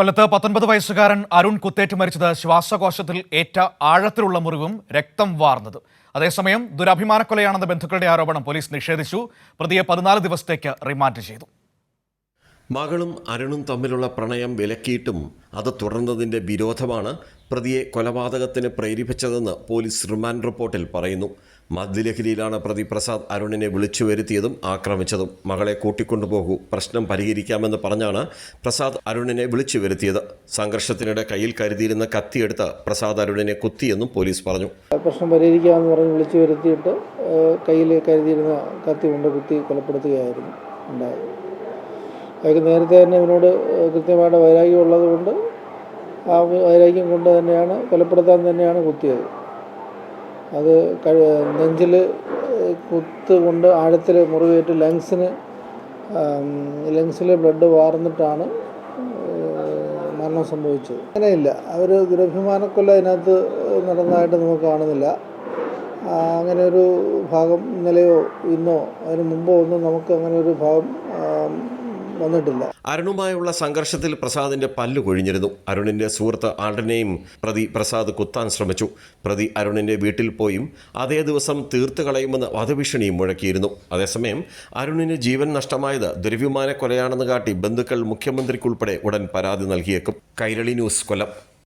കൊല്ലത്ത് പത്തൊൻപത് വയസ്സുകാരൻ അരുൺ കുത്തേറ്റ് മരിച്ചത് ശ്വാസകോശത്തിൽ ഏറ്റ ആഴത്തിലുള്ള മുറിവും രക്തം വാർന്നത്. അതേസമയം ദുരഭിമാനക്കൊലയാണെന്ന ബന്ധുക്കളുടെ ആരോപണം പോലീസ് നിഷേധിച്ചു. പ്രതിയെ പതിനാല് ദിവസത്തേക്ക് റിമാൻഡ് ചെയ്തു. മകളും അരുണും തമ്മിലുള്ള പ്രണയം വിലക്കിയിട്ടും അത് തുടർന്നതിന്റെ വിരോധമാണ് പ്രതിയെ കൊലപാതകത്തിന് പ്രേരിപ്പിച്ചതെന്ന് പോലീസ് റിമാൻഡ് റിപ്പോർട്ടിൽ പറയുന്നു. മദ്യലഹരിയിലാണ് പ്രതി പ്രസാദ് അരുണിനെ വിളിച്ചു വരുത്തിയതും ആക്രമിച്ചതും. മകളെ കൂട്ടിക്കൊണ്ടുപോകൂ പ്രശ്നം പരിഹരിക്കാമെന്ന് പറഞ്ഞാണ് പ്രസാദ് അരുണിനെ വിളിച്ചു വരുത്തിയത്. സംഘർഷത്തിനിടെ കയ്യിൽ കരുതിയിരുന്ന കത്തിയെടുത്ത് പ്രസാദ് അരുണിനെ കുത്തിയെന്നും പോലീസ് പറഞ്ഞു. പ്രശ്നം പരിഹരിക്കാമെന്ന് പറഞ്ഞ് വിളിച്ചു വരുത്തിയിട്ട് കയ്യിൽ കരുതിയിരുന്ന കത്തി കൊണ്ട് കുത്തി കൊലപ്പെടുത്തുകയായിരുന്നു ഉണ്ടായത്. അയാൾക്ക് നേരത്തെ തന്നെ ഇവനോട് കൃത്യമായിട്ട് വൈരാഗ്യം ഉള്ളതുകൊണ്ട് ആ വൈരാഗ്യം കൊണ്ട് തന്നെയാണ് കൊലപ്പെടുത്താൻ തന്നെയാണ് കുത്തിയത്. അത് കഴി നെഞ്ചിൽ കുത്ത് കൊണ്ട് ആഴത്തിൽ മുറിവേറ്റ് ലങ്സിന് ലങ്സിലെ ബ്ലഡ് വാർന്നിട്ടാണ് മരണം സംഭവിച്ചത്. അങ്ങനെയില്ല. അവർ ദുരഭിമാനക്കൊല്ല അതിനകത്ത് നടന്നതായിട്ട് നമുക്ക് കാണുന്നില്ല. അങ്ങനെ ഒരു ഭാഗം ഇന്നലെയോ ഇന്നോ അതിന് മുമ്പോ ഒന്നും നമുക്ക് അങ്ങനെ ഒരു ഭാഗം വന്നിട്ടില്ല. അരുണുമായുള്ള സംഘർഷത്തിൽ പ്രസാദിന്റെ പല്ല് കൊഴിഞ്ഞിരുന്നു. അരുണിന്റെ സുഹൃത്ത് ആൾഡിനെയും പ്രതി പ്രസാദ് കുത്താൻ ശ്രമിച്ചു. പ്രതി അരുണിന്റെ വീട്ടിൽ പോയും അതേ ദിവസം തീർത്തു കളയുമെന്ന് വധഭീഷണിയും മുഴക്കിയിരുന്നു. അതേസമയം അരുണിന് ജീവൻ നഷ്ടമായത് ദുരഭിമാന കൊലയാണെന്ന് കാട്ടി ബന്ധുക്കൾ മുഖ്യമന്ത്രിക്കുൾപ്പെടെ ഉടൻ പരാതി നൽകിയേക്കും. കൈരളി ന്യൂസ് കൊല്ലം.